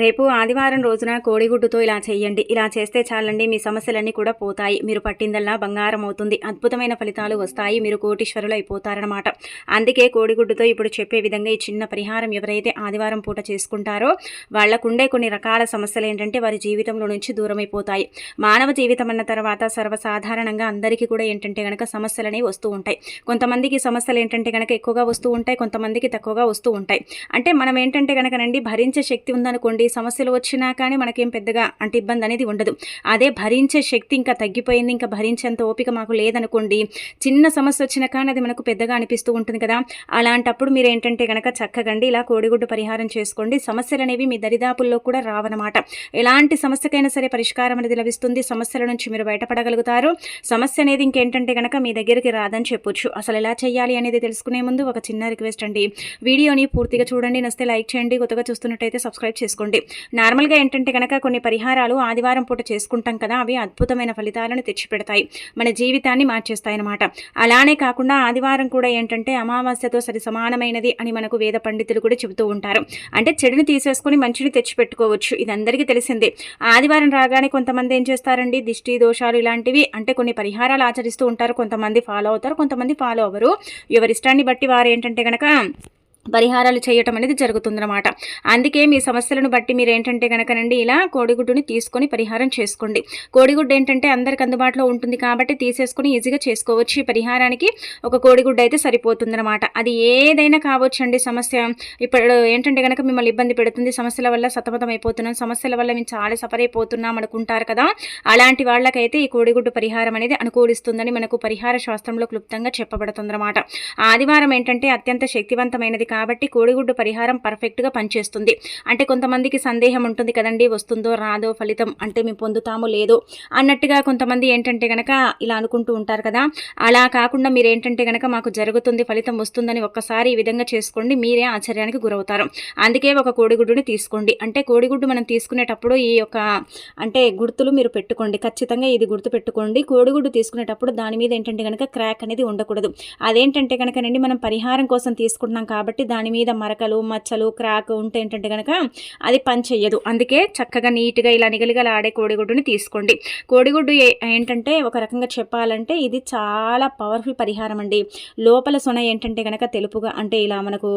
రేపు ఆదివారం రోజున కోడిగుడ్డుతో ఇలా చేయండి. ఇలా చేస్తే చాలండి మీ సమస్యలన్నీ కూడా పోతాయి. మీరు పట్టిందల్లా బంగారం అవుతుంది అద్భుతమైన ఫలితాలు వస్తాయి. మీరు కోటీశ్వరులు అయిపోతారనమాట అందుకే కోడిగుడ్డుతో ఇప్పుడు చెప్పే విధంగా ఈ చిన్న పరిహారం ఎవరైతే ఆదివారం పూట చేసుకుంటారో వాళ్ళకుండే కొన్ని రకాల సమస్యలు ఏంటంటే వారి జీవితంలో నుంచి దూరం అయిపోతాయి మానవ జీవితం అన్న తర్వాత సర్వసాధారణంగా అందరికీ కూడా ఏంటంటే కనుక సమస్యలనే వస్తూ ఉంటాయి. కొంతమందికి సమస్యలు ఏంటంటే కనుక ఎక్కువగా వస్తూ ఉంటాయి కొంతమందికి తక్కువగా వస్తూ ఉంటాయి. అంటే మనం ఏంటంటే కనుకనండి భరించే శక్తి ఉందనుకోండి సమస్యలు వచ్చినా కానీ మనకేం పెద్దగా అంటే ఇబ్బంది అనేది ఉండదు. అదే భరించే శక్తి ఇంకా తగ్గిపోయింది. ఇంకా భరించేంత ఓపిక మాకు లేదనుకోండి చిన్న సమస్య వచ్చినా కానీ అది మనకు పెద్దగా అనిపిస్తూ ఉంటుంది కదా. అలాంటప్పుడు మీరు ఏంటంటే కనుక చక్కగండి ఇలా కోడిగుడ్డు పరిహారం చేసుకోండి. సమస్యలు అనేవి మీ దరిదాపుల్లో కూడా రావన్నమాట. ఎలాంటి సమస్యకైనా సరే పరిష్కారం అనేది లభిస్తుంది. సమస్యల నుంచి మీరు బయటపడగలుగుతారు. సమస్య అనేది ఇంకేంటంటే కనుక మీ దగ్గరికి రాదని చెప్పొచ్చు. అసలు ఎలా చేయాలి అనేది తెలుసుకునే ముందు ఒక చిన్న రిక్వెస్ట్ అండి. వీడియోని పూర్తిగా చూడండి. నస్తే లైక్ చేయండి. కొత్తగా చూస్తున్నట్టయితే సబ్స్క్రైబ్ చేసుకోండి. నార్మల్గా ఏంటంటే కనుక కొన్ని పరిహారాలు ఆదివారం పూట చేసుకుంటాం కదా అవి అద్భుతమైన ఫలితాలను తెచ్చిపెడతాయి. మన జీవితాన్ని మార్చేస్తాయి అన్నమాట అలానే కాకుండా ఆదివారం కూడా ఏంటంటే అమావాస్యతో సరి సమానమైనది అని మనకు వేద పండితులు కూడా చెబుతూ ఉంటారు. అంటే చెడుని తీసేసుకొని మంచిని తెచ్చిపెట్టుకోవచ్చు. ఇది అందరికీ తెలిసిందే. ఆదివారం రాగానే కొంతమంది ఏం చేస్తారండి? దిష్టి దోషాలు ఇలాంటివి అంటే కొన్ని పరిహారాలు ఆచరిస్తూ ఉంటారు. కొంతమంది ఫాలో అవుతారు కొంతమంది ఫాలో అవ్వరు. ఎవరిష్టాన్ని బట్టి వారు ఏంటంటే కనుక పరిహారాలు చేయటం అనేది జరుగుతుందన్నమాట. అందుకే మీ సమస్యలను బట్టి మీరు ఏంటంటే కనుకనండి ఇలా కోడిగుడ్డుని తీసుకొని పరిహారం చేసుకోండి. కోడిగుడ్డు ఏంటంటే అందరికి అందుబాటులో ఉంటుంది కాబట్టి తీసేసుకొని ఈజీగా చేసుకోవచ్చు. ఈ పరిహారానికి ఒక కోడిగుడ్డు అయితే సరిపోతుందన్నమాట. అది ఏదైనా కావచ్చు అండి సమస్య. ఇప్పుడు ఏంటంటే కనుక మిమ్మల్ని ఇబ్బంది పెడుతుంది సమస్యల వల్ల సతమతం అయిపోతున్నాం సమస్యల వల్ల మేము చాలా సఫర్ అయిపోతున్నాం అనుకుంటారు కదా. అలాంటి వాళ్ళకైతే ఈ కోడిగుడ్డు పరిహారం అనేది అనుకూలిస్తుందని మనకు పరిహార శాస్త్రంలో క్లుప్తంగా చెప్పబడుతుందన్నమాట. ఆదివారం ఏంటంటే అత్యంత శక్తివంతమైనది కాబట్టి కోడిగుడ్డు పరిహారం పర్ఫెక్ట్గా పనిచేస్తుంది. అంటే కొంతమందికి సందేహం ఉంటుంది కదండి వస్తుందో రాదో ఫలితం అంటే మేము పొందుతాము లేదో అన్నట్టుగా కొంతమంది ఏంటంటే కనుక ఇలా అనుకుంటూ ఉంటారు కదా. అలా కాకుండా మీరు ఏంటంటే కనుక మాకు జరుగుతుంది ఫలితం వస్తుందని ఒక్కసారి ఈ విధంగా చేసుకోండి మీరే ఆశ్చర్యానికి గురవుతారు. అందుకే ఒక కోడిగుడ్డుని తీసుకోండి. అంటే కోడిగుడ్డు మనం తీసుకునేటప్పుడు ఈ యొక్క అంటే గుర్తులు మీరు పెట్టుకోండి. ఖచ్చితంగా ఇది గుర్తు పెట్టుకోండి. కోడిగుడ్డు తీసుకునేటప్పుడు దాని మీద ఏంటంటే కనుక క్రాక్ అనేది ఉండకూడదు. అదేంటంటే కనుకనండి మనం పరిహారం కోసం తీసుకుంటున్నాం కాబట్టి దాని మీద మరకలు మచ్చలు క్రాక్ ఉంటే ఏంటంటే కనుక అది పని చెయ్యదు. అందుకే చక్కగా నీట్గా ఇలా నిగలిగల ఆడే కోడిగుడ్డుని తీసుకోండి. కోడిగుడ్డు ఏంటంటే ఒక రకంగా చెప్పాలంటే ఇది చాలా పవర్ఫుల్ పరిహారం అండి. లోపల సొన ఏంటంటే కనుక తెలుపుగా అంటే ఇలా మనకు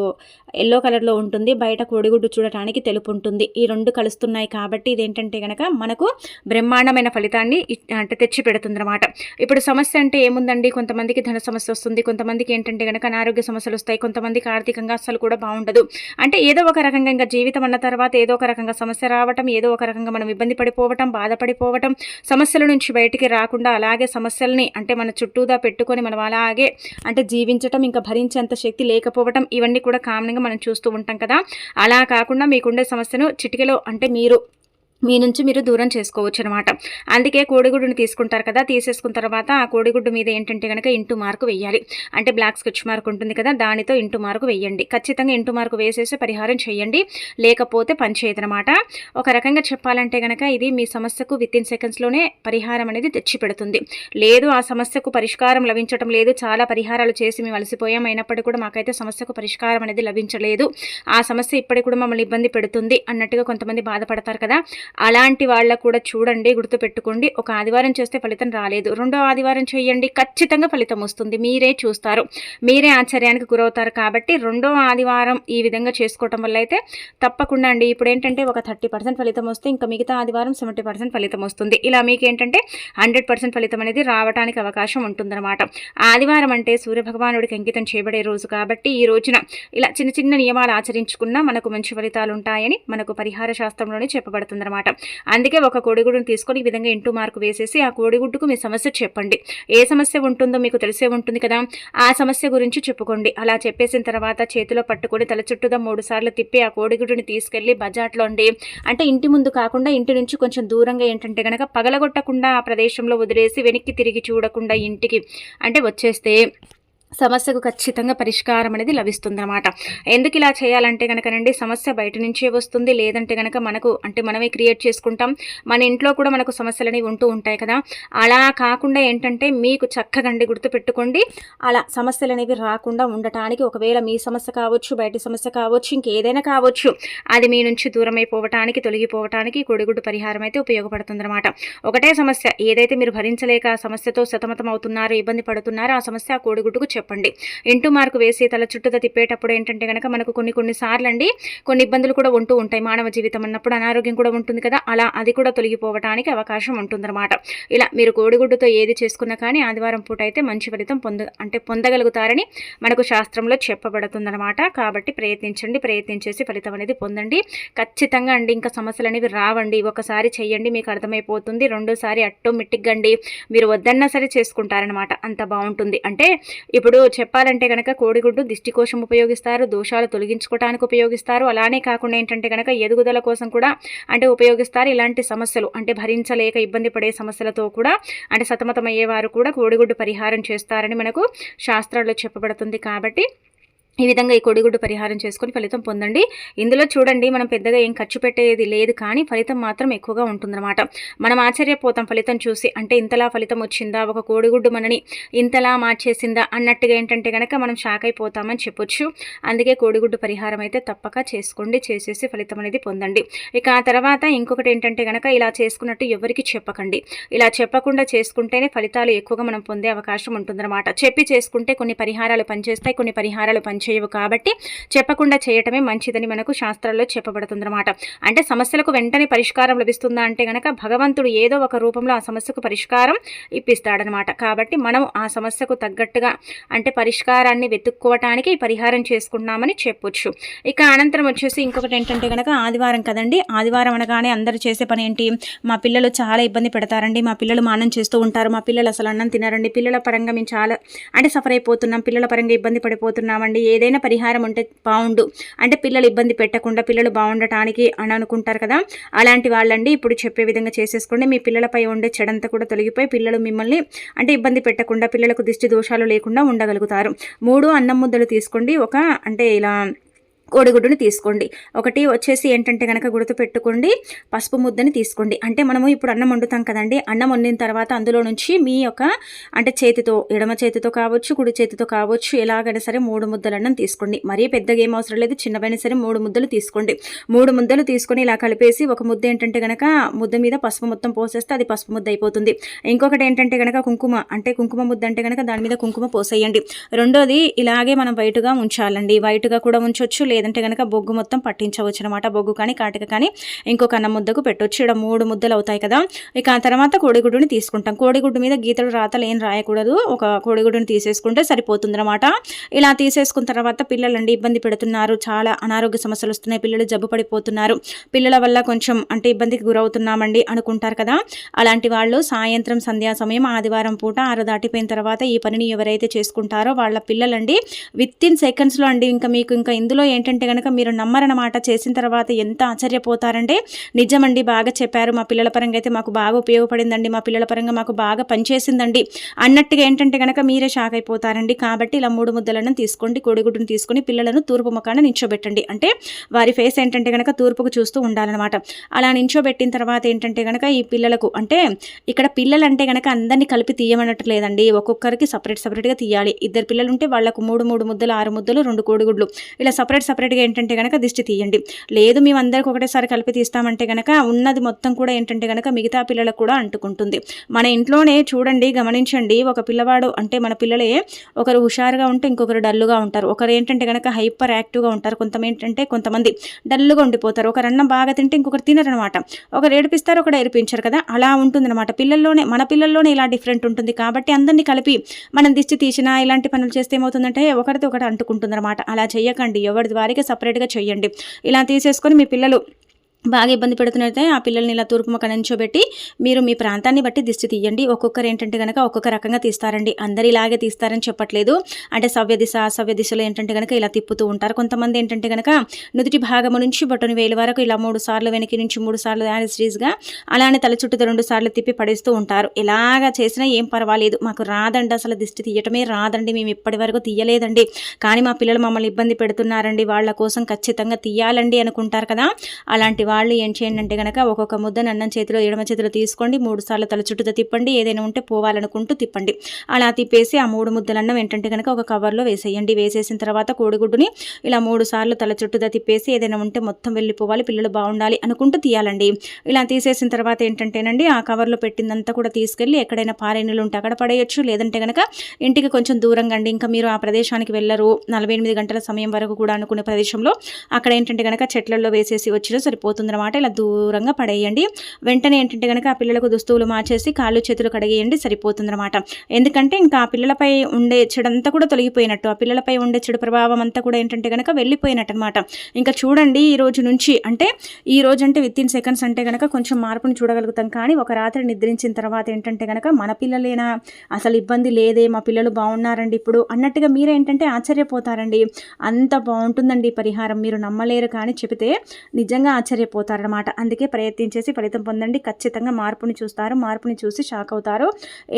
ఎల్లో కలర్లో ఉంటుంది. బయట కోడిగుడ్డు చూడటానికి తెలుపు ఉంటుంది. ఈ రెండు కలుస్తున్నాయి కాబట్టి ఇదేంటంటే కనుక మనకు బ్రహ్మాండమైన ఫలితాన్ని అంటే తెచ్చి పెడుతుంది అనమాట ఇప్పుడు సమస్య అంటే ఏముందండి? కొంతమందికి ధన సమస్య వస్తుంది. కొంతమందికి ఏంటంటే కనుక అనారోగ్య సమస్యలు వస్తాయి. కొంతమందికి ఆర్థికంగా అసలు కూడా బాగుండదు. అంటే ఏదో ఒక రకంగా ఇంకా జీవితం అన్న తర్వాత ఏదో ఒక రకంగా సమస్య రావటం ఏదో ఒక రకంగా మనం ఇబ్బంది పడిపోవటం బాధపడిపోవటం సమస్యల నుంచి బయటికి రాకుండా అలాగే సమస్యల్ని అంటే మన చుట్టూదా పెట్టుకొని మనం అలాగే అంటే జీవించటం ఇంకా భరించేంత శక్తి లేకపోవటం ఇవన్నీ కూడా కామన్గా మనం చూస్తూ ఉంటాం కదా. అలా కాకుండా మీకుండే సమస్యను చిటికెలో అంటే మీరు మీ నుంచి మీరు దూరం చేసుకోవచ్చు అనమాట అందుకే కోడిగుడ్డుని తీసుకుంటారు కదా తీసేసుకున్న తర్వాత ఆ కోడిగుడ్డు మీద ఏంటంటే కనుక ఇంటూ మార్కు వేయాలి అంటే బ్లాక్ స్కెచ్ మార్క్ ఉంటుంది కదా దానితో ఇంటూ మార్కు వేయండి ఖచ్చితంగా ఇంటూ మార్కు వేసేసి పరిహారం చేయండి. లేకపోతే పనిచేయదనమాట ఒక రకంగా చెప్పాలంటే కనుక ఇది మీ సమస్యకు విత్ ఇన్ సెకండ్స్లోనే పరిహారం అనేది తెచ్చిపెడుతుంది. లేదు ఆ సమస్యకు పరిష్కారం లభించడం లేదు. చాలా పరిహారాలు చేసి మేము అలసిపోయాం అయినప్పటికీ కూడా మాకైతే సమస్యకు పరిష్కారం అనేది లభించలేదు. ఆ సమస్య ఇప్పటికి కూడా మమ్మల్ని ఇబ్బంది పెడుతుంది అన్నట్టుగా కొంతమంది బాధపడతారు కదా. అలాంటి వాళ్ళకు కూడా చూడండి గుర్తుపెట్టుకోండి. ఒక ఆదివారం చేస్తే ఫలితం రాలేదు. రెండో ఆదివారం చేయండి ఖచ్చితంగా ఫలితం వస్తుంది. మీరే చూస్తారు. మీరే ఆశ్చర్యానికి గురవుతారు కాబట్టి రెండో ఆదివారం ఈ విధంగా చేసుకోవటం వల్ల అయితే తప్పకుండా అండి. ఇప్పుడు ఏంటంటే ఒక థర్టీ పర్సెంట్ ఫలితం వస్తే ఇంకా మిగతా ఆదివారం సెవెంటీ పర్సెంట్ ఫలితం వస్తుంది. ఇలా మీకు ఏంటంటే హండ్రెడ్ పర్సెంట్ ఫలితం అనేది రావడానికి అవకాశం ఉంటుందన్నమాట. ఆదివారం అంటే సూర్యభగవానుడికి అంకితం చేయబడే రోజు కాబట్టి ఈ రోజున ఇలా చిన్న చిన్న నియమాలు ఆచరించుకున్నా మనకు మంచి ఫలితాలు ఉంటాయని మనకు పరిహార శాస్త్రంలోనే చెప్పబడుతుందన్నమాట. అందుకే ఒక కోడిగుడ్డును తీసుకొని ఈ విధంగా ఇంటూ మార్కు వేసేసి ఆ కోడిగుడ్డుకు మీ సమస్య చెప్పండి. ఏ సమస్య ఉంటుందో మీకు తెలిసే ఉంటుంది కదా? ఆ సమస్య గురించి చెప్పుకోండి. అలా చెప్పేసిన తర్వాత చేతిలో పట్టుకొని తల చుట్టూదా మూడు సార్లు తిప్పి ఆ కోడిగుడ్డుని తీసుకెళ్ళి బజార్లో ఉండి అంటే ఇంటి ముందు కాకుండా ఇంటి నుంచి కొంచెం దూరంగా ఏంటంటే కనుక పగలగొట్టకుండా ఆ ప్రదేశంలో వదిలేసి వెనక్కి తిరిగి చూడకుండా ఇంటికి అంటే వచ్చేస్తే సమస్యకు ఖచ్చితంగా పరిష్కారం అనేది లభిస్తుందన్నమాట. ఎందుకు ఇలా చేయాలంటే కనుకనండి సమస్య బయట నుంచే వస్తుంది. లేదంటే కనుక మనకు అంటే మనమే క్రియేట్ చేసుకుంటాం. మన ఇంట్లో కూడా మనకు సమస్యలు అనేవి ఉంటూ ఉంటాయి కదా. అలా కాకుండా ఏంటంటే మీకు చక్కగండి గుర్తుపెట్టుకోండి. అలా సమస్యలు అనేవి రాకుండా ఉండటానికి ఒకవేళ మీ సమస్య కావచ్చు బయట సమస్య కావచ్చు ఇంకేదైనా కావచ్చు అది మీ నుంచి దూరం అయిపోవటానికి తొలగిపోవటానికి కొడిగుడ్డు పరిహారం అయితే ఉపయోగపడుతుందన్నమాట. ఒకటే సమస్య ఏదైతే మీరు భరించలేక ఆ సమస్యతో సతమతం అవుతున్నారో ఇబ్బంది పడుతున్నారో ఆ సమస్య ఆ కోడిగుడ్డుకు చెప్పండి. ఇంటూ మార్కు వేసి తల చుట్టూ తిప్పేటప్పుడు ఏంటంటే కనుక మనకు కొన్ని కొన్నిసార్లు అండి కొన్ని ఇబ్బందులు కూడా ఉంటూ ఉంటాయి. మానవ జీవితం అన్నప్పుడు అనారోగ్యం కూడా ఉంటుంది కదా అలా అది కూడా తొలగిపోవడానికి అవకాశం ఉంటుందన్నమాట. ఇలా మీరు కోడిగుడ్డుతో ఏది చేసుకున్నా కానీ ఆదివారం పూట అయితే మంచి ఫలితం పొంద అంటే పొందగలుగుతారని మనకు శాస్త్రంలో చెప్పబడుతుందన్నమాట. కాబట్టి ప్రయత్నించండి ప్రయత్నించేసి ఫలితం అనేది పొందండి. ఖచ్చితంగా అండి ఇంకా సమస్యలు అనేవి రావండి. ఒకసారి చెయ్యండి మీకు అర్థమైపోతుంది. రెండోసారి ఆటోమేటిక్గా అండి మీరు వద్దన్నా సరే చేసుకుంటారనమాట అంత బాగుంటుంది. అంటే ఇప్పుడు ఇప్పుడు చెప్పాలంటే కనుక కోడిగుడ్డు దిష్టి కోసం ఉపయోగిస్తారు దోషాలు తొలగించుకోవడానికి ఉపయోగిస్తారు. అలానే కాకుండా ఏంటంటే కనుక ఎదుగుదల కోసం కూడా అంటే ఉపయోగిస్తారు. ఇలాంటి సమస్యలు అంటే భరించలేక ఇబ్బంది పడే సమస్యలతో కూడా అంటే సతమతమయ్యేవారు కూడా కోడిగుడ్డు పరిహారం చేస్తారని మనకు శాస్త్రాల్లో చెప్పబడుతుంది కాబట్టి ఈ విధంగా ఈ కొడిగుడ్డు పరిహారం చేసుకొని ఫలితం పొందండి. ఇందులో చూడండి మనం పెద్దగా ఏం ఖర్చు పెట్టేది లేదు కానీ ఫలితం మాత్రం ఎక్కువగా ఉంటుందన్నమాట. మనం ఆశ్చర్యపోతాం ఫలితం చూసి అంటే ఇంతలా ఫలితం వచ్చిందా ఒక కోడిగుడ్డు మనని ఇంతలా మార్చేసిందా అన్నట్టుగా ఏంటంటే కనుక మనం షాక్ అయిపోతామని చెప్పొచ్చు. అందుకే కోడిగుడ్డు పరిహారం అయితే తప్పక చేసుకోండి చేసేసి ఫలితం అనేది పొందండి. ఇక ఆ తర్వాత ఇంకొకటి ఏంటంటే కనుక ఇలా చేసుకున్నట్టు ఎవరికి చెప్పకండి. ఇలా చెప్పకుండా చేసుకుంటేనే ఫలితాలు ఎక్కువగా మనం పొందే అవకాశం ఉంటుందన్నమాట. చెప్పి చేసుకుంటే కొన్ని పరిహారాలు పనిచేస్తాయి కొన్ని పరిహారాలు పని చేయవు కాబట్టి చెప్పకుండా చేయటమే మంచిదని మనకు శాస్త్రాల్లో చెప్పబడుతుందన్నమాట. అంటే సమస్యలకు వెంటనే పరిష్కారం లభిస్తుందా అంటే కనుక భగవంతుడు ఏదో ఒక రూపంలో ఆ సమస్యకు పరిష్కారం ఇప్పిస్తాడనమాట కాబట్టి మనం ఆ సమస్యకు తగ్గట్టుగా అంటే పరిష్కారాన్ని వెతుక్కోవటానికి పరిహారం చేసుకున్నామని చెప్పొచ్చు. ఇక అనంతరం వచ్చేసి ఇంకొకటి ఏంటంటే కనుక ఆదివారం కదండి. ఆదివారం అనగానే అందరు చేసే పని ఏంటి? మా పిల్లలు చాలా ఇబ్బంది పెడతారండి. మా పిల్లలు మానం చేస్తూ ఉంటారు. మా పిల్లలు అసలు అన్నం తినారండి. పిల్లల పరంగా మేము చాలా అంటే సఫర్ అయిపోతున్నాం. పిల్లల పరంగా ఇబ్బంది పడిపోతున్నామండి. ఏదైనా పరిహారం ఉంటే బాగుండు అంటే పిల్లలు ఇబ్బంది పెట్టకుండా పిల్లలు బాగుండటానికి అని అనుకుంటారు కదా? అలాంటి వాళ్ళండి ఇప్పుడు చెప్పే విధంగా చేసేసుకోండి. మీ పిల్లలపై ఉండే చెడంతా కూడా తొలగిపోయి పిల్లలు మిమ్మల్ని అంటే ఇబ్బంది పెట్టకుండా పిల్లలకు దిష్టి దోషాలు లేకుండా ఉండగలుగుతారు. మూడు అన్నం ముద్దలు తీసుకోండి. ఒక అంటే ఇలా కోడిగుడ్డుని తీసుకోండి. ఒకటి వచ్చేసి ఏంటంటే కనుక గుర్తుపెట్టుకోండి పసుపు ముద్దని తీసుకోండి. అంటే మనము ఇప్పుడు అన్నం వండుతాం కదండి అన్నం వండిన తర్వాత అందులో నుంచి మీ యొక్క అంటే చేతితో ఎడమ చేతితో కావచ్చు కుడి చేతితో కావచ్చు ఎలాగైనా సరే మూడు ముద్దలు అన్నం తీసుకోండి. మరీ పెద్దగా ఏం అవసరం లేదు చిన్నవైనా సరే మూడు ముద్దలు తీసుకోండి. మూడు ముద్దలు తీసుకొని ఇలా కలిపేసి ఒక ముద్ద ఏంటంటే కనుక ముద్ద మీద పసుపు మొత్తం పోసేస్తే అది పసుపు ముద్ద అయిపోతుంది. ఇంకొకటి ఏంటంటే కనుక కుంకుమ అంటే కుంకుమ ముద్ద అంటే కనుక దాని మీద కుంకుమ పోసేయండి. రెండోది ఇలాగే మనం వైట్గా ఉంచాలండి. వైట్గా కూడా ఉంచవచ్చు లేదా లేదంటే కనుక బొగ్గు మొత్తం పట్టించవచ్చు అనమాట బొగ్గు కానీ కాటిక కానీ ఇంకొక అన్న ముద్దకు పెట్టవచ్చు ఇక్కడ మూడు ముద్దలు అవుతాయి కదా. ఇక ఆ తర్వాత కోడిగుడ్డుని తీసుకుంటాం. కోడిగుడ్డు మీద గీతలు రాతలు ఏం రాయకూడదు. ఒక కోడిగుడ్డుని తీసేసుకుంటే సరిపోతుంది అనమాట ఇలా తీసేసుకున్న తర్వాత పిల్లలండి ఇబ్బంది పెడుతున్నారు. చాలా అనారోగ్య సమస్యలు వస్తున్నాయి. పిల్లలు జబ్బు పడిపోతున్నారు. పిల్లల వల్ల కొంచెం అంటే ఇబ్బందికి గురవుతున్నామండి అనుకుంటారు కదా. అలాంటి వాళ్ళు సాయంత్రం సంధ్యా సమయం ఆదివారం పూట ఆరు దాటిపోయిన తర్వాత ఈ పనిని ఎవరైతే చేసుకుంటారో వాళ్ళ పిల్లలండి విత్ ఇన్ సెకండ్స్లో అండి. ఇంకా మీకు ఇంకా ఇందులో ఏంటంటే ఏంటంటే కనుక మీరు నమ్మరన్నమాట చేసిన తర్వాత ఎంత ఆశ్చర్యపోతారంటే నిజమండి బాగా చెప్పారు మా పిల్లల పరంగా అయితే మాకు బాగా ఉపయోగపడిందండి మా పిల్లల పరంగా మాకు బాగా పనిచేసిందండి అన్నట్టుగా ఏంటంటే కనుక మీరే షాక్ అయిపోతారండి. కాబట్టి ఇలా మూడు ముద్దలను తీసుకోండి కోడిగుడ్డును తీసుకొని పిల్లలను తూర్పు ముఖాన నించోబెట్టండి. అంటే వారి ఫేస్ ఏంటంటే కనుక తూర్పుకు చూస్తూ ఉండాలన్నమాట. అలా నించోబెట్టిన తర్వాత ఏంటంటే కనుక ఈ పిల్లలకు అంటే ఇక్కడ పిల్లలు అంటే కనుక అందరినీ కలిపి తీయమన్నట్టు లేదండి. ఒక్కొక్కరికి సపరేట్ సపరేట్గా తీయాలి. ఇద్దరు పిల్లలు ఉంటే వాళ్ళకు మూడు మూడు ముద్దలు ఆరు ముద్దలు రెండు కోడిగుడ్లు ఇలా సపరేట్ సపరేట్గా ఏంటంటే కనుక దిష్టి తీయండి. లేదు మేము అందరికి ఒకటేసారి కలిపి తీస్తామంటే కనుక ఉన్నది మొత్తం కూడా ఏంటంటే కనుక మిగతా పిల్లలకు కూడా అంటుకుంటుంది. మన ఇంట్లోనే చూడండి గమనించండి ఒక పిల్లవాడు అంటే మన పిల్లలే ఒకరు హుషారుగా ఉంటే ఇంకొకరు డల్లుగా ఉంటారు. ఒకరు ఏంటంటే కనుక హైపర్ యాక్టివ్గా ఉంటారు. కొంతమేంటంటే ఏంటంటే కొంతమంది డల్లుగా ఉండిపోతారు. ఒకరు అన్నం బాగా తింటే ఇంకొకరు తినరనమాట. ఒకరు ఏడిపిస్తారు ఒకరు ఏడిపించారు కదా. అలా ఉంటుందన్నమాట. పిల్లల్లోనే మన పిల్లల్లోనే ఇలా డిఫరెంట్ ఉంటుంది. కాబట్టి అందరినీ కలిపి మనం దిష్టి తీసినా ఇలాంటి పనులు చేస్తే ఏమవుతుందంటే ఒకరితో ఒకటి అంటుకుంటుందన్నమాట. అలా చేయకండి. ఎవరి వారికి సపరేట్గా చేయండి. ఇలా తీసేసుకొని మీ పిల్లలు బాగా ఇబ్బంది పెడుతున్నట్టే ఆ పిల్లల్ని ఇలా తూర్పు ముఖ నుంచోబెట్టి మీరు మీ ప్రాంతాన్ని బట్టి దిష్టి తీయండి. ఒక్కొక్కరు ఏంటంటే కనుక ఒక్కొక్క రకంగా తీస్తారండి. అందరు ఇలాగే తీస్తారని చెప్పట్లేదు. అంటే సవ్య దిశ అసవ్య దిశలో ఏంటంటే కనుక ఇలా తిప్పుతూ ఉంటారు. కొంతమంది ఏంటంటే కనుక నుదుటి భాగము నుంచి బొట్టను వేలు వరకు ఇలా మూడు సార్లు వెనక్కి నుంచి మూడు సార్లు యాజిస్గా అలానే తల చుట్టూ రెండు సార్లు తిప్పి పడేస్తూ ఉంటారు. ఎలాగా చేసినా ఏం పర్వాలేదు. మాకు రాదండి అసలు దిష్టి తీయటమే రాదండి. మేము ఇప్పటి వరకు తీయలేదండి. కానీ మా పిల్లలు మమ్మల్ని ఇబ్బంది పెడుతున్నారండి. వాళ్ళ కోసం ఖచ్చితంగా తీయాలండి అనుకుంటారు కదా. అలాంటి వాళ్ళు ఏం చేయండి అంటే కనుక ఒక్కొక్క ముద్దను అన్నం చేతిలో ఎడమ చేతిలో తీసుకోండి మూడు సార్లు తల చుట్టూతో తిప్పండి ఏదైనా ఉంటే పోవాలనుకుంటూ తిప్పండి. అలా తిప్పేసి ఆ మూడు ముద్దల అన్నం ఏంటంటే కనుక ఒక కవర్లో వేసేయండి. వేసేసిన తర్వాత కోడిగుడ్డుని ఇలా మూడు సార్లు తల చుట్టూతో తిప్పేసి ఏదైనా ఉంటే మొత్తం వెళ్ళిపోవాలి పిల్లలు బాగుండాలి అనుకుంటూ తీయాలండి. ఇలా తీసేసిన తర్వాత ఏంటంటేనండి ఆ కవర్లో పెట్టిందంతా కూడా తీసుకెళ్ళి ఎక్కడైనా పారేణులు ఉంటే అక్కడ పడేయచ్చు. లేదంటే కనుక ఇంటికి కొంచెం దూరంగా అండి. ఇంకా మీరు ఆ ప్రదేశానికి వెళ్ళరు. నలభై ఎనిమిది గంటల సమయం వరకు కూడా అనుకునే ప్రదేశంలో అక్కడ ఏంటంటే కనుక చెట్లలో వేసేసి వచ్చినా సరిపోతుంది. అనమాట ఇలా దూరంగా పడేయండి. వెంటనే ఏంటంటే కనుక ఆ పిల్లలకు దుస్తువులు మార్చేసి కాళ్ళు చేతులు కడిగేయండి సరిపోతుందన్నమాట ఎందుకంటే ఇంకా ఆ పిల్లలపై ఉండే చెడంతా కూడా తొలగిపోయినట్టు ఆ పిల్లలపై ఉండే చెడు ప్రభావం అంతా కూడా ఏంటంటే కనుక వెళ్ళిపోయినట్టు అనమాట ఇంకా చూడండి ఈ రోజు నుంచి అంటే ఈ రోజు అంటే విత్ ఇన్ సెకండ్స్ అంటే కనుక కొంచెం మార్పును చూడగలుగుతాం. కానీ ఒక రాత్రి నిద్రించిన తర్వాత ఏంటంటే కనుక మన పిల్లలేనా అసలు ఇబ్బంది లేదే మా పిల్లలు బాగున్నారండి ఇప్పుడు అన్నట్టుగా మీరేంటంటే ఆశ్చర్యపోతారండి. అంత బాగుంటుందండి పరిహారం మీరు నమ్మలేరు కానీ చెబితే నిజంగా ఆశ్చర్యపోతారనమాట అందుకే ప్రయత్నించేసి ఫలితం పొందండి. ఖచ్చితంగా మార్పుని చూస్తారు. మార్పుని చూసి షాక్ అవుతారు.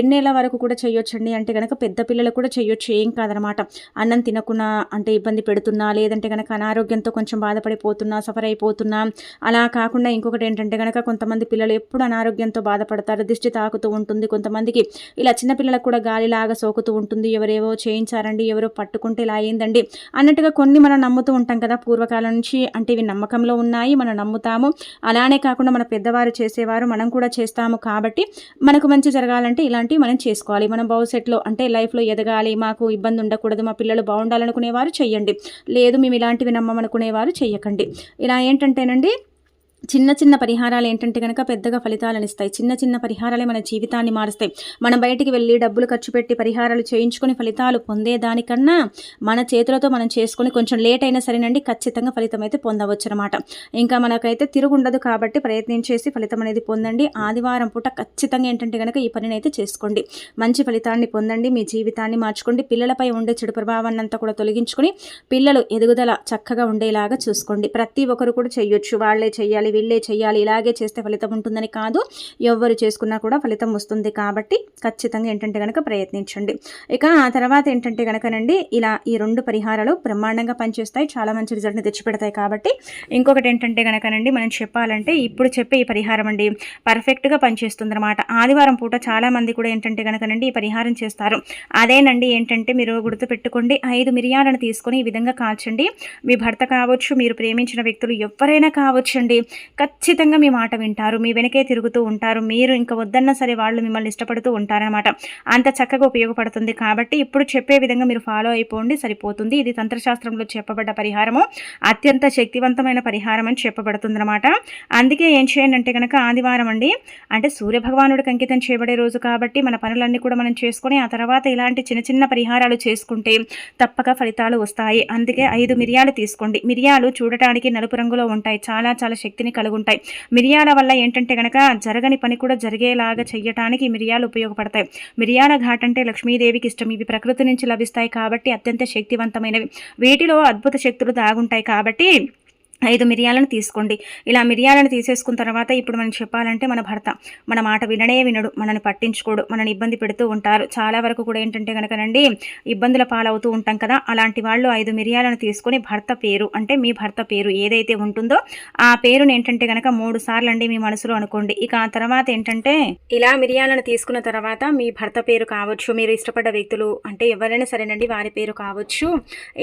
ఎన్నేళ్ళ వరకు కూడా చేయొచ్చండి అంటే కనుక పెద్ద పిల్లలు కూడా చేయొచ్చు. ఏం కాదనమాట అన్నం తినకున్నా అంటే ఇబ్బంది పెడుతున్నా లేదంటే కనుక అనారోగ్యంతో కొంచెం బాధపడిపోతున్నా సఫర్ అయిపోతున్నా. అలా కాకుండా ఇంకొకటి ఏంటంటే కనుక కొంతమంది పిల్లలు ఎప్పుడు అనారోగ్యంతో బాధపడతారు. దిష్టి తాకుతూ ఉంటుంది. కొంతమందికి ఇలా చిన్నపిల్లలకు కూడా గాలిలాగా సోకుతూ ఉంటుంది. ఎవరేవో చేయించారండి ఎవరో పట్టుకుంటే ఇలా అయిందండి. అన్నట్టుగా కొన్ని మనం నమ్ముతూ ఉంటాం కదా. పూర్వకాలం నుంచి అంటే ఇవి నమ్మకంలో ఉన్నాయి. మనం నమ్ముతాము అలానే కాకుండా మన పెద్దవారు చేసేవారు మనం కూడా చేస్తాము కాబట్టి మనకు మంచి జరగాలంటే ఇలాంటివి మనం చేసుకోవాలి. మనం భవిష్యత్తులో అంటే లైఫ్లో ఎదగాలి మాకు ఇబ్బంది ఉండకూడదు మా పిల్లలు బాగుండాలనుకునేవారు చెయ్యండి. లేదు మేము ఇలాంటివి నమ్మమనుకునేవారు చెయ్యకండి. ఇలా ఏంటంటేనండి చిన్న చిన్న పరిహారాలు ఏంటంటే కనుక పెద్దగా ఫలితాలను ఇస్తాయి. చిన్న చిన్న పరిహారాలే మన జీవితాన్ని మారుస్తాయి. మనం బయటికి వెళ్ళి డబ్బులు ఖర్చు పెట్టి పరిహారాలు చేయించుకొని ఫలితాలు పొందేదానికన్నా మన చేతులతో మనం చేసుకొని కొంచెం లేట్ అయినా సరేనండి ఖచ్చితంగా ఫలితం అయితే పొందవచ్చు అనమాట ఇంకా మనకైతే తిరుగుండదు కాబట్టి ప్రయత్నం చేసి ఫలితం అనేది పొందండి. ఆదివారం పూట ఖచ్చితంగా ఏంటంటే కనుక ఈ పనిని అయితే చేసుకోండి. మంచి ఫలితాన్ని పొందండి మీ జీవితాన్ని మార్చుకోండి. పిల్లలపై ఉండే చెడు ప్రభావాన్ని అంతా కూడా తొలగించుకొని పిల్లలు ఎదుగుదల చక్కగా ఉండేలాగా చూసుకోండి. ప్రతి ఒక్కరు కూడా చేయొచ్చు వాళ్ళే చేయాలి వీళ్ళే చేయాలి ఇలాగే చేస్తే ఫలితం ఉంటుందని కాదు. ఎవరు చేసుకున్నా కూడా ఫలితం వస్తుంది కాబట్టి ఖచ్చితంగా ఏంటంటే కనుక ప్రయత్నించండి. ఇక ఆ తర్వాత ఏంటంటే కనుకనండి ఇలా ఈ రెండు పరిహారాలు బ్రహ్మాండంగా పనిచేస్తాయి చాలా మంచి రిజల్ట్ని తెచ్చిపెడతాయి కాబట్టి. ఇంకొకటి ఏంటంటే కనుకనండి మనం చెప్పాలంటే ఇప్పుడు చెప్పే ఈ పరిహారం అండి పర్ఫెక్ట్గా పనిచేస్తుంది అనమాట ఆదివారం పూట చాలా మంది కూడా ఏంటంటే కనుకనండి ఈ పరిహారం చేస్తారు. అదేనండి ఏంటంటే మీరు గుర్తుపెట్టుకోండి ఐదు మిరియాలను తీసుకొని ఈ విధంగా కాల్చండి. మీ భర్త కావచ్చు మీరు ప్రేమించిన వ్యక్తులు ఎవరైనా కావచ్చండి. ఖచ్చితంగా మీ మాట వింటారు మీ వెనకే తిరుగుతూ ఉంటారు. మీరు ఇంకా వద్దన్నా సరే వాళ్ళు మిమ్మల్ని ఇష్టపడుతూ ఉంటారనమాట అంత చక్కగా ఉపయోగపడుతుంది కాబట్టి ఇప్పుడు చెప్పే విధంగా మీరు ఫాలో అయిపోండి సరిపోతుంది. ఇది తంత్రశాస్త్రంలో చెప్పబడ్డ పరిహారము. అత్యంత శక్తివంతమైన పరిహారం అని చెప్పబడుతుంది అనమాట అందుకే ఏం చేయండి అంటే కనుక ఆదివారం అండి అంటే సూర్యభగవానుడికి అంకితం చేయబడే రోజు కాబట్టి మన పనులన్నీ కూడా మనం చేసుకొని ఆ తర్వాత ఇలాంటి చిన్న చిన్న పరిహారాలు చేసుకుంటే తప్పక ఫలితాలు వస్తాయి. అందుకే ఐదు మిరియాలు తీసుకోండి. మిరియాలు చూడటానికి నలుపు రంగులో ఉంటాయి. చాలా చాలా శక్తి శక్తిని కలుగుంటాయి. మిరియాల వల్ల ఏంటంటే కనుక జరగని పని కూడా జరిగేలాగా చెయ్యటానికి మిరియాలు ఉపయోగపడతాయి. మిరియాల ఘాట్ అంటే లక్ష్మీదేవికి ఇష్టం. ఇవి ప్రకృతి నుంచి లభిస్తాయి కాబట్టి అత్యంత శక్తివంతమైనవి. వీటిలో అద్భుత శక్తులు దాగుంటాయి కాబట్టి ఐదు మిరియాలను తీసుకోండి. ఇలా మిరియాలను తీసేసుకున్న తర్వాత ఇప్పుడు మనం చెప్పాలంటే మన భర్త మన మాట వినడే వినడు మనని పట్టించుకోడు మనని ఇబ్బంది పెడుతూ ఉంటారు. చాలా వరకు కూడా ఏంటంటే కనుకనండి ఇబ్బందుల పాలవుతూ ఉంటాం కదా అలాంటి వాళ్ళు ఐదు మిరియాలను తీసుకొని భర్త పేరు అంటే మీ భర్త పేరు ఏదైతే ఉంటుందో ఆ పేరుని ఏంటంటే కనుక మూడు సార్లు అండి మీ మనసులో అనుకోండి. ఇక ఆ తర్వాత ఏంటంటే ఇలా మిరియాలను తీసుకున్న తర్వాత మీ భర్త పేరు కావచ్చు మీరు ఇష్టపడ్డ వ్యక్తులు అంటే ఎవరైనా సరేనండి వారి పేరు కావచ్చు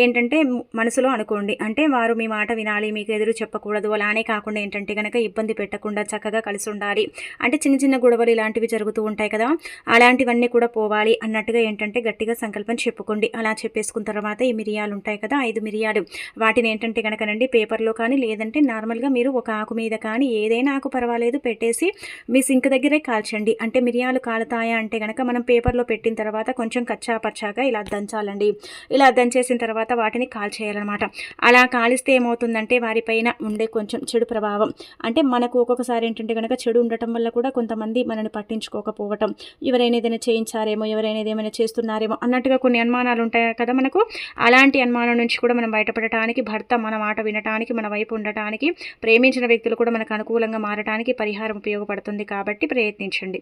ఏంటంటే మనసులో అనుకోండి. అంటే వారు మీ మాట వినాలి మీకు ఎదురు చెప్పకూడదు. అలానే కాకుండా ఏంటంటే కనుక ఇబ్బంది పెట్టకుండా చక్కగా కలిసి ఉండాలి. అంటే చిన్న చిన్న గొడవలు ఇలాంటివి జరుగుతూ ఉంటాయి కదా అలాంటివన్నీ కూడా పోవాలి అన్నట్టుగా ఏంటంటే గట్టిగా సంకల్పం చెప్పుకోండి. అలా చెప్పేసుకున్న తర్వాత ఈ మిరియాలు ఉంటాయి కదా ఐదు మిరియాలు. వాటిని ఏంటంటే కనుకనండి పేపర్లో కానీ లేదంటే నార్మల్గా మీరు ఒక ఆకు మీద కానీ ఏదైనా ఆకు పర్వాలేదు పెట్టేసి మీ సింక్ దగ్గరే కాల్చండి. అంటే మిరియాలు కాలుతాయా అంటే కనుక మనం పేపర్లో పెట్టిన తర్వాత కొంచెం కచ్చా పచ్చాగా ఇలా దంచాలండి. ఇలా దంచేసిన తర్వాత వాటిని కాల్చేయాలన్నమాట. అలా కాలిస్తే ఏమవుతుందంటే వారి వారిపైన ఉండే కొంచెం చెడు ప్రభావం. అంటే మనకు ఒక్కొక్కసారి ఏంటంటే కనుక చెడు ఉండటం వల్ల కూడా కొంతమంది మనల్ని పట్టించుకోకపోవటం ఎవరైనా ఏదైనా చేయించారేమో ఎవరైనా ఏమైనా చేస్తున్నారేమో అన్నట్టుగా కొన్ని అనుమానాలు ఉంటాయి కదా మనకు? అలాంటి అనుమానం నుంచి కూడా మనం బయటపడటానికి భర్త మన మాట వినటానికి మన వైపు ఉండటానికి ప్రేమించిన వ్యక్తులు కూడా మనకు అనుకూలంగా మారటానికి పరిహారం ఉపయోగపడుతుంది కాబట్టి ప్రయత్నించండి.